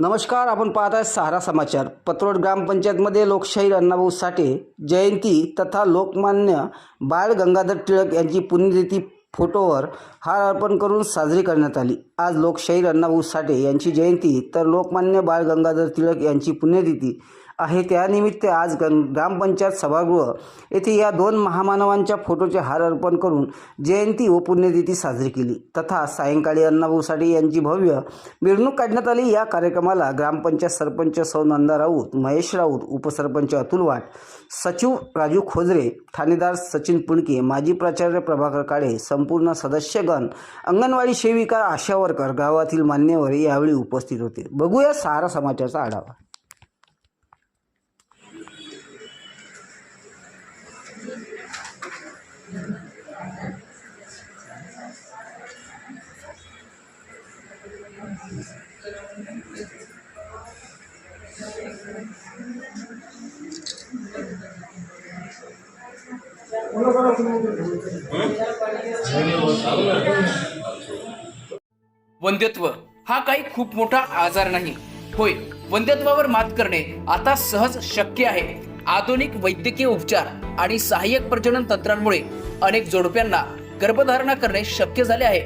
नमस्कार आपण पाहत आहे सहारा समाचार. पत्रोड ग्रामपंचायतमध्ये लोकशाहीर अण्णाभाऊ साठे जयंती तथा लोकमान्य बाळ गंगाधर टिळक यांची पुण्यतिथी फोटोवर हार अर्पण करून साजरी करण्यात आली. आज लोकशाहीर अण्णाभाऊ साठे यांची जयंती तर लोकमान्य बाळ गंगाधर टिळक यांची पुण्यतिथी. आहे त्यानिमित्त आज गण ग्रामपंचायत सभागृह येथे या दोन महामानवांच्या फोटोचे हार अर्पण करून जयंती व पुण्यतिथी साजरी केली. तथा सायंकाळी अण्णाभाऊ साठे यांची भव्य मिरवणूक काढण्यात आली. या कार्यक्रमाला ग्रामपंचायत सरपंच सौ नंदा राऊत महेश राऊत उपसरपंच अतुल वाट सचिव राजू खोजरे ठाणेदार सचिन पुणके माजी प्राचार्य प्रभाकर काळे संपूर्ण सदस्यगण अंगणवाडी सेविका आशावरकर गावातील मान्यवर यावेळी उपस्थित होते. बघूया सारा समाचारचा आढावा. वंध्यत्व हा काही खूप मोठा आजार नाही. होय वंध्यत्वावर मात करणे आता सहज शक्य आहे. आधुनिक वैद्यकीय उपचार आणि सहाय्यक प्रजनन तंत्रांमुळे अनेक जोडप्यांना गर्भधारणा करणे शक्य झाले आहे.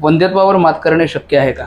वंध्यत्वावर मात करणे शक्य आहे का?